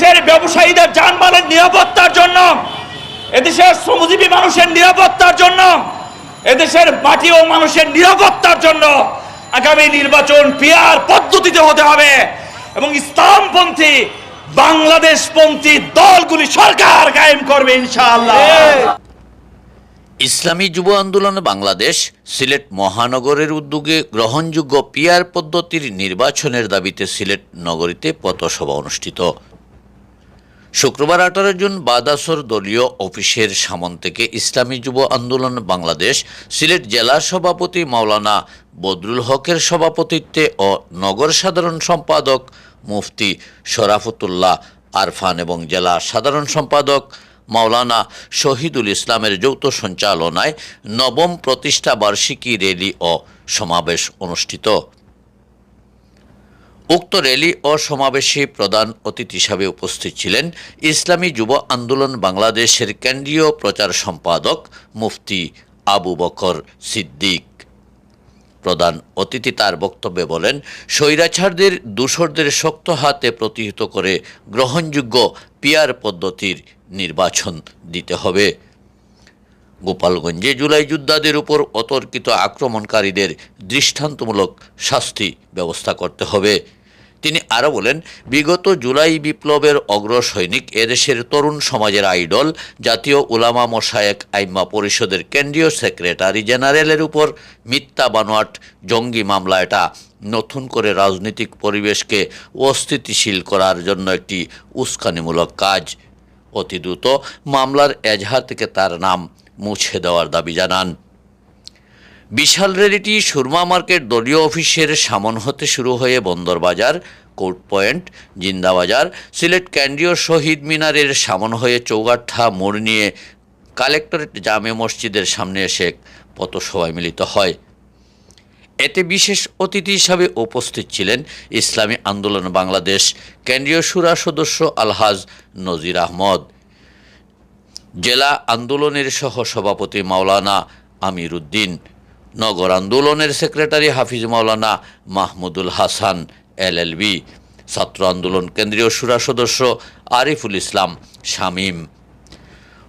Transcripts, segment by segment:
এদেশের ব্যবসায়ীদের যানবাহনের নিরাপত্তার জন্য, এদেশের শ্রমজীবী মানুষের নিরাপত্তার জন্য, এদেশের মাটি ও মানুষের নিরাপত্তার জন্য আগামী নির্বাচন পিয়ার পদ্ধতিতে হতে হবে এবং ইসলামপন্থী বাংলাদেশপন্থী দলগুলি সরকার কায়েম করবে ইনশাআল্লাহ। ইসলামী যুব আন্দোলন বাংলাদেশ সিলেট মহানগরের উদ্যোগে গ্রহণযোগ্য পিয়ার পদ্ধতির নির্বাচনের দাবিতে সিলেট নগরীতে পথসভা অনুষ্ঠিত। শুক্রবার আঠারো জুন বাদাসর দলীয় অফিসের সামন থেকে ইসলামী যুব আন্দোলন বাংলাদেশ, সিলেট জেলা সভাপতি মাওলানা বদরুল হকের সভাপতিত্বে ও নগর সাধারণ সম্পাদক মুফতি শরাফতুল্লাহ আরফান এবং জেলা সাধারণ সম্পাদক মাওলানা শহীদুল ইসলামের যৌথ সঞ্চালনায় নবম প্রতিষ্ঠা বার্ষিকী র্যালি ও সমাবেশ অনুষ্ঠিত। উক্ত র্যালি ও সমাবেশে প্রধান অতিথি হিসাবে উপস্থিত ছিলেন ইসলামী যুব আন্দোলন বাংলাদেশের কেন্দ্রীয় প্রচার সম্পাদক মুফতি আবু বকর সিদ্দিক। প্রধান অতিথি তার বক্তব্যে বলেন, স্বৈরাচারদের দূষরদের শক্ত হাতে প্রতিহিত করে গ্রহণযোগ্য পিয়ার পদ্ধতির নির্বাচন দিতে হবে। গোপালগঞ্জে জুলাই যোদ্ধাদের উপর অতর্কিত আক্রমণকারীদের দৃষ্টান্তমূলক শাস্তি ব্যবস্থা করতে হবে। তিনি আরও বলেন, বিগত জুলাই বিপ্লবের অগ্র সৈনিক এদেশের তরুণ সমাজের আইডল, জাতীয় উলামা মোশায়েক আইম্মা পরিষদের কেন্দ্রীয় সেক্রেটারি জেনারেলের উপর মিথ্যা বানোয়াট, জঙ্গি মামলা এটা, নতুন করে রাজনৈতিক পরিবেশকে অস্থিতিশীল করার জন্য একটি উস্কানিমূলক কাজ। অতি দ্রুত মামলার এজাহার থেকে তার নাম মুছে দেওয়ার দাবি জানান। বিশাল রেলিটি সুরমা মার্কেট দলীয় অফিসের সামন হতে শুরু হয়ে বন্দরবাজার কোর্ট পয়েন্ট জিন্দাবাজার সিলেট কেন্দ্রীয় শহীদ মিনারের সামন হয়ে চৌগাঠা মোড় নিয়ে কালেক্টরেট জামে মসজিদের সামনে এসে পথসভায় মিলিত হয়। এতে বিশেষ অতিথি হিসাবে উপস্থিত ছিলেন ইসলামী আন্দোলন বাংলাদেশ কেন্দ্রীয় সুরা সদস্য আলহাজ নজির আহমদ। জেলা আন্দোলনের সহ সভাপতি মাওলানা আমির উদ্দিন। নগর আন্দোলনের সেক্রেটারি হাফিজ মাওলানা মাহমুদুল হাসান, এলএলবি। ছাত্র আন্দোলন কেন্দ্রীয় সুরা সদস্য আরিফুল ইসলাম শামীম।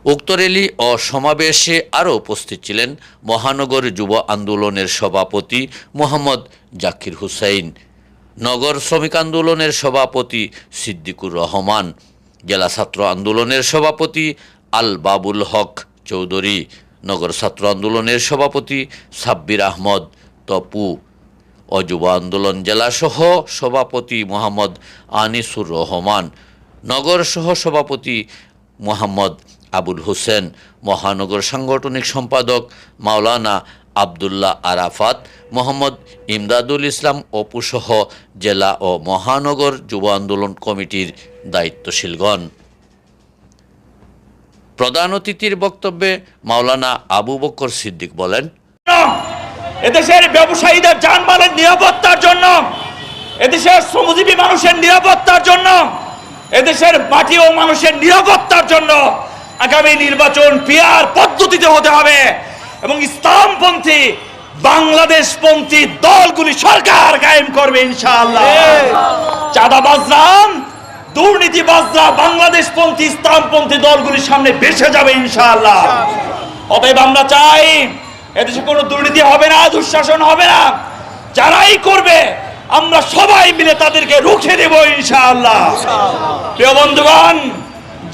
উক্ত র্যালি ও সমাবেশে আরও উপস্থিত ছিলেন মহানগর যুব আন্দোলনের সভাপতি মোহাম্মদ জাকির হুসাইন, নগর শ্রমিক আন্দোলনের সভাপতি সিদ্দিকুর রহমান, জেলা ছাত্র আন্দোলনের সভাপতি আল বাবুল হক চৌধুরী নগর ছাত্র আন্দোলনের সভাপতি সাব্বির আহমদ তপু। ও যুব আন্দোলন জেলাসহ সভাপতি মোহাম্মদ আনিসুর রহমান নগর সহ সভাপতি মোহাম্মদ আবুল হোসেন, মহানগর সাংগঠনিক সম্পাদক মাওলানা আবদুল্লাহ আরাফাত, মোহাম্মদ ইমদাদুল ইসলাম অপুসহ জেলা ও মহানগর যুব আন্দোলন কমিটির দায়িত্বশীলগণ। প্রধান অতিথির বক্তব্যে মাওলানা আবু বকর সিদ্দিক বলেন এদেশের ব্যবসায়ীদের যানবাহনের নিরাপত্তার জন্য এদেশের শ্রমজীবী মানুষের নিরাপত্তার জন্য এদেশের মাটি ও মানুষের নিরাপত্তার জন্য আগামী নির্বাচন পিয়ার পদ্ধতিতে হতে হবে এবং ইসলামপন্থী বাংলাদেশপন্থী দলগুলি সরকার কায়েম করবে ইনশাআল্লাহ। চাঁদাবাজরা দুর্নীতিবাজরা বাংলাদেশপন্থী, ইসলামপন্থী দলগুলির সামনে বেসে যাবে ইনশাআল্লাহ। অতএব আমরা চাই এদেশে কোনো দুর্নীতি হবে না, দুঃশাসন হবে না। যারাই করবে, আমরা সবাই মিলে তাদেরকে রুখে দেব ইনশাআল্লাহ। প্রিয় বন্ধুগণ,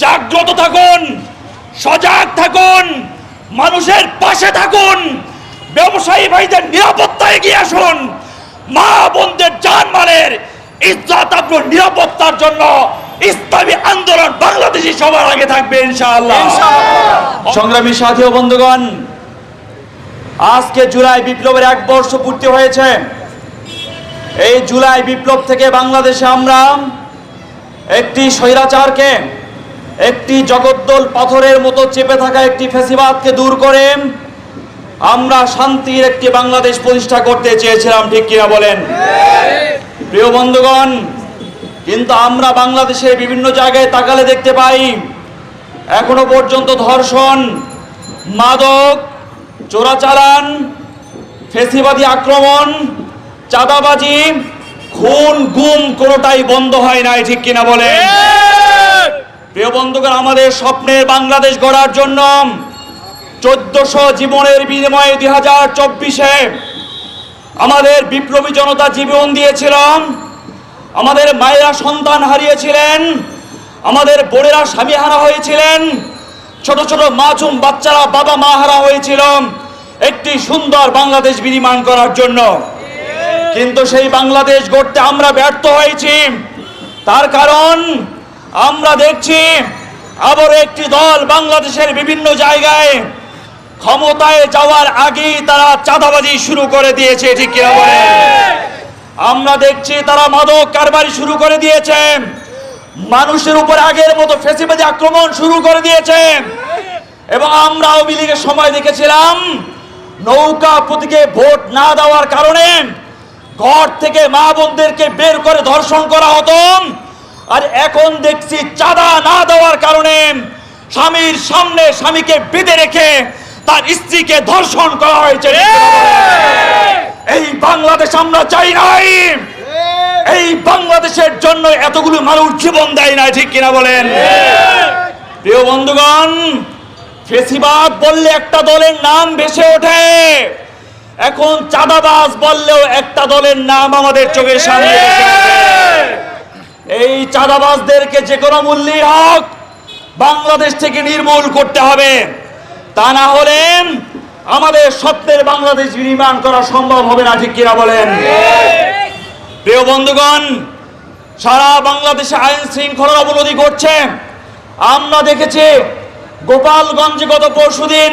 জাগ্রত থাকুন, সজাগ থাকুন, মানুষের পাশে থাকুন, ব্যবসায়ী ভাইদের নিরাপত্তায় এগিয়ে আসুন, মা বোনদের জানমালের ইজ্জত আপনার নিরাপত্তার জন্য ইসলামী আন্দোলন বাংলাদেশি সবার আগে থাকবে ইনশাআল্লাহ। সংগ্রামী সাথী ও বন্ধুগণ আজকে জুলাই বিপ্লবের এক বর্ষ পূর্তি হয়েছে। এই জুলাই বিপ্লব থেকে বাংলাদেশে আমরা একটি স্বৈরাচারকে একটি জগদ্দল পাথরের মতো চেপে থাকা একটি ফেসিবাদকে দূর করে আমরা শান্তির একটি বাংলাদেশ প্রতিষ্ঠা করতে চেয়েছিলাম ঠিক কিনা বলেন? প্রিয় বন্ধুগণ, কিন্তু আমরা বাংলাদেশের বিভিন্ন জায়গায় তাকালে দেখতে পাই, এখনও পর্যন্ত ধর্ষণ, মাদক, চোরাচালান, ফেসিবাদী আক্রমণ, চাঁদাবাজি, খুন, গুম কোনোটাই বন্ধ হয় নাই, ঠিক কিনা বলেন? বন্ধুগণ, আমাদের স্বপ্নের বাংলাদেশ গড়ার জন্য চোদ্দশো জীবনের বিনিময়ে দুই হাজার চব্বিশে আমাদের বিপ্লবী জনতা জীবন দিয়েছিলাম। আমাদের মায়েরা সন্তান হারিয়েছিলেন। আমাদের বোনেরা স্বামী হারা হয়েছিলেন। ছোট ছোট মাছুম বাচ্চারা বাবা মা হারা হয়েছিল একটি সুন্দর বাংলাদেশ বিনির্মাণ করার জন্য। কিন্তু সেই বাংলাদেশ গড়তে আমরা ব্যর্থ হয়েছি। তার কারণ আমরা দেখছি আবার একটি দল বাংলাদেশের বিভিন্ন জায়গায় ক্ষমতায় যাওয়ার আগেই তারা চাঁদাবাজি শুরু করে দিয়েছে, ঠিক কিনা বলে? আমরা দেখছি তারা মাদক কারবারি শুরু করে দিয়েছে। মানুষের উপর আগের মতো ফেসিবাদী আক্রমণ শুরু করে দিয়েছে। এবং আমরা আওয়ামী লীগের সময় দেখেছিলাম, নৌকা প্রতীকে ভোট না দেওয়ার কারণে ঘর থেকে মা বোনদেরকে বের করে ধর্ষণ করা হতো। আর এখন দেখছি চাঁদা না দেওয়ার কারণে স্বামীর সামনে স্বামীকে বেঁধে রেখে তার স্ত্রীকে ধর্ষণ করা হয়েছে। এই! বাংলাদেশ আমরা চাই নাই। এই! বাংলাদেশের জন্য এতগুলো মানুষ জীবন দেয় না ঠিক কিনা বলেন? প্রিয় বন্ধুগণ ফেসিবাদ বললে একটা দলের নাম ভেসে ওঠে। এখন চাঁদাবাজ বললেও একটা দলের নাম আমাদের চোখের সামনে এই চাঁদাবাজদেরকে যে কোনো মূল্যেই হোক বাংলাদেশ থেকে নির্মূল করতে হবে। তা না হলে আমাদের স্বপ্নের বাংলাদেশ নির্মাণ করা সম্ভব হবে না, ঠিক কিনা বলেন? প্রিয় বন্ধুগণ, সারা বাংলাদেশে আইন শৃঙ্খলার অবনতি ঘটছে। আমরা দেখেছি গোপালগঞ্জে গত পরশুদিন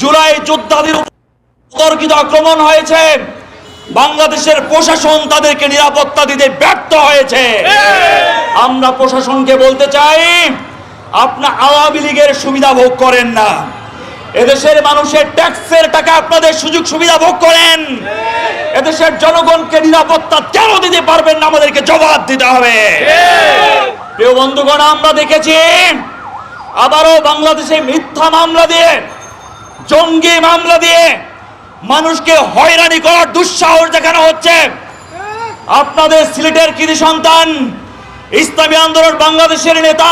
জুলাই যোদ্ধাদের তর্কিত আক্রমণ হয়েছে। বাংলাদেশের প্রশাসন তাদেরকে নিরাপত্তা দিতে ব্যর্থ হয়েছে। আমরা প্রশাসনকে বলতে চাই আপনার আওয়ামী লীগের সুবিধা ভোগ করেন না। এদেশের মানুষের ট্যাক্সের টাকা আপনাদের সুযোগ সুবিধা ভোগ করেন। এদেশের জনগণকে নিরাপত্তা কেন দিতে পারবেন না আমাদেরকে জবাব দিতে হবে। প্রিয় বন্ধুগণ, আমরা দেখেছি আবারও বাংলাদেশে মিথ্যা মামলা দিয়ে, জঙ্গি মামলা দিয়ে মানুষকে হয়রানি করার দুঃসাহস দেখানো হচ্ছে। আপনাদের সিলেটের কৃতি সন্তান, ইসলামী আন্দোলন বাংলাদেশের নেতা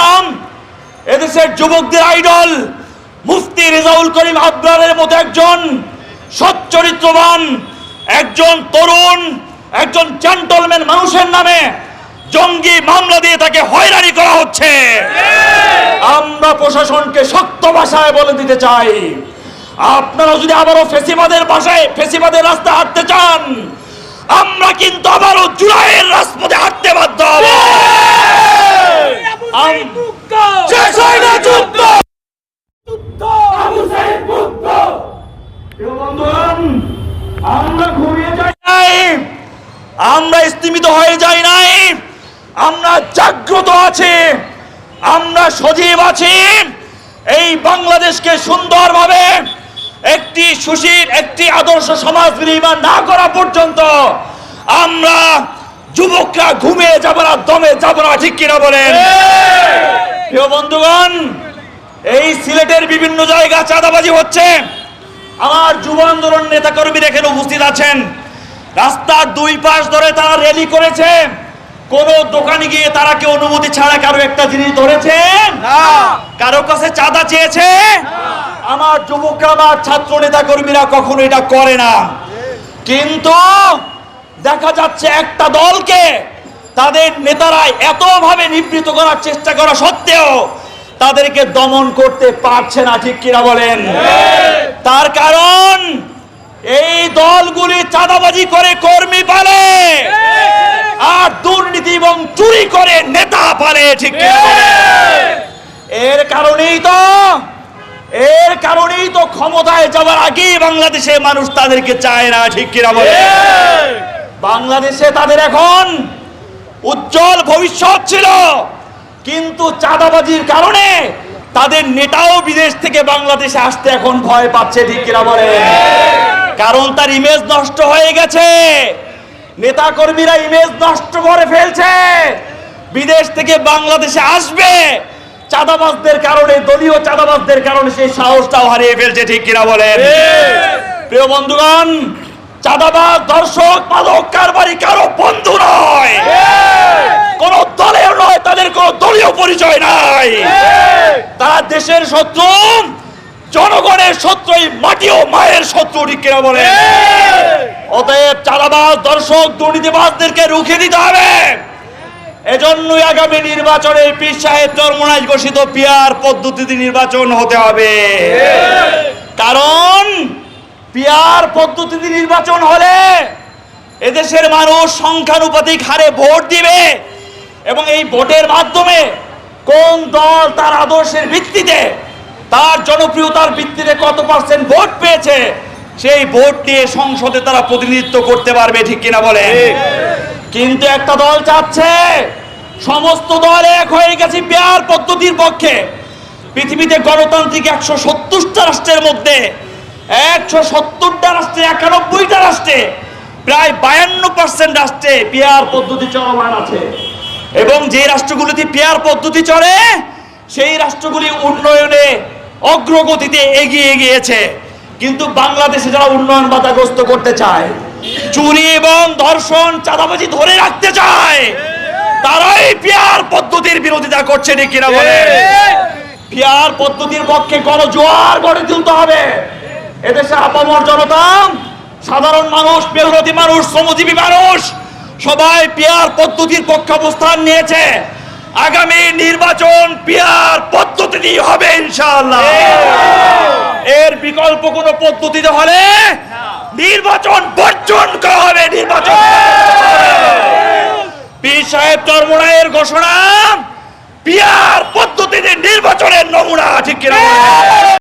এদেশের যুবকদের আইডল, মুফতি রেজাউল করিম আবরারের মতো একজন সচ্চরিত্রবান, একজন তরুণ, একজন জেন্টলম্যান মানুষের নামে জঙ্গি মামলা দিয়ে তাকে হয়রানি করা হচ্ছে। আমরা প্রশাসনকে শক্ত ভাষায় বলে দিতে চাই। আপনারা যদি আবারও ফেসিবাদের ভাষায়, ফেসিবাদের রাস্তা হাঁটতে চান, আমরা কিন্তু আবারও জুলাইয়ের রাজপথে হাঁটতে বাধ্য হব। শেষ হয় না যুদ্ধ! আমরা ঘুমিয়ে আমরা স্তিমিত হয়ে যাই নাই! আমরা জাগ্রত আছি! আমরা সজীব আছি! এই বাংলাদেশকে সুন্দরভাবে একটি সুশীল একটি আদর্শ সমাজ নির্মাণ না করা পর্যন্ত আমরা যুবকরা ঘুমিয়ে যাব না দমে যাব না ঠিক কিনা বলেন? প্রিয় বন্ধুগণ এই সিলেটের বিভিন্ন জায়গা চাঁদাবাজি হচ্ছে। আমার যুব আন্দোলন নেতা কর্মীরা এখানে উপস্থিত আছেন। রাস্তার দুই পাশ ধরে তারা র্যালি করেছে। কোন দোকানে গিয়ে তারা কি অনুমতি ছাড়া কারও একটা জিনিস ধরেছে? কারও কাছে চাঁদা চেয়েছে? আমার যুবকরা আমার ছাত্র নেতা কর্মীরা কখনো এটা করে না। কিন্তু দেখা যাচ্ছে একটা দলকে তাদের নেতারা এতভাবে নিবৃত করার চেষ্টা করা সত্ত্বেও তাদেরকে দমন করতে পারছে না, ঠিক কিনা বলেন? তার কারণ এই দলগুলি চাঁদাবাজি করে কর্মী পালে আর দুর্নীতি এবং চুরি করে নেতা পালে, ঠিক এর কারণেই তো, এর কারণেই তো ক্ষমতায় যাওয়ার আগেই বাংলাদেশে মানুষ তাদেরকে চায় না, ঠিক কিনা বলে বাংলাদেশে তাদের এখন উজ্জ্বল ভবিষ্যৎ ছিল। কিন্তু চাঁদাবাজির কারণে তাদের নেতাও বিদেশ থেকে বাংলাদেশে আসতে এখন ভয় পাচ্ছে ঠিক কিনা বলে কারণ তার ইমেজ নষ্ট হয়ে গেছে। নেতা কর্মীরা ইমেজ নষ্ট করে ফেলছে। বিদেশ থেকে বাংলাদেশে আসবে। চাঁদাবাজদের কারণে দলীয় চাঁদাবাজদের কারণে সেই সাহসটাও হারিয়ে ফেলছে ঠিক কিনা বলেন? প্রিয় বন্ধুগণ চাঁদাবাজ দর্শক মাদক কারবারি কারও বন্ধু নয়। কোন দলের নয় তাদের কোনো দলীয় পরিচয় নাই। তারা দেশের শত্রু জনগণের শত্রু এই মাটি ও মায়ের শত্রু ঠিক কিনা বলে অতএব চাঁদাবাজ দর্শক দুর্নীতিবাজদেরকে রুখে দিতে হবে। এজন্যই আগামী নির্বাচনে পীর সাহেব ঘোষিত পিয়ার পদ্ধতিতে নির্বাচন হতে হবে। পিয়ার পদ্ধতিতে নির্বাচন হলে এদেশের মানুষ সংখ্যানুপাতিক হারে ভোট দিবে এবং এই ভোটের মাধ্যমে কোন দল তার আদর্শের ভিত্তিতে তার জনপ্রিয়তার ভিত্তিতে কত পার্সেন্ট ভোট পেয়েছে সেই ভোট নিয়ে সংসদে তারা প্রতিনিধিত্ব করতে পারবে ঠিক কিনা বলে কিন্তু একটা দল চাচ্ছে সমস্ত দল এক হয়ে গেছে পেয়ার পদ্ধতির পক্ষে। পৃথিবীতে গণতান্ত্রিক একশো সত্তরটা রাষ্ট্রের মধ্যে একশো সত্তরটা রাষ্ট্রে একানব্বইটা রাষ্ট্রে প্রায় বায়ান্ন পার্সেন্ট রাষ্ট্রে পেয়ার পদ্ধতি চলমান আছে। এবং যে রাষ্ট্রগুলিতে পেয়ার পদ্ধতি চলে সেই রাষ্ট্রগুলি উন্নয়নে অগ্রগতিতে এগিয়ে গিয়েছে। কিন্তু বাংলাদেশে যারা উন্নয়ন বাধাগ্রস্ত করতে চায় চুরি এবং ধর্ষণ চাঁদাবাজি ধরে রাখতে চায় তারাই পেয়ার পদ্ধতির বিরোধিতা করছে নাকি না বলে পেয়ার পদ্ধতির পক্ষে গণ জোয়ার গড়ে তুলতে হবে। এদেশে আপামর জনতা, সাধারণ মানুষ মেহনতি মানুষ, শ্রমজীবী মানুষ, সবাই পিয়ার পদ্ধতির পক্ষে অবস্থান নিয়েছে। আগামী নির্বাচন পিয়ার পদ্ধতি হবে ইনশাআল্লাহ। এর বিকল্প কোন পদ্ধতিতে হলে নির্বাচন বর্জন করা হবে, নির্বাচন পীর সাহেব চরমোনায়ের ঘোষণা, পিয়ার পদ্ধতিতে নির্বাচনের নমুনা, ঠিক কিনা?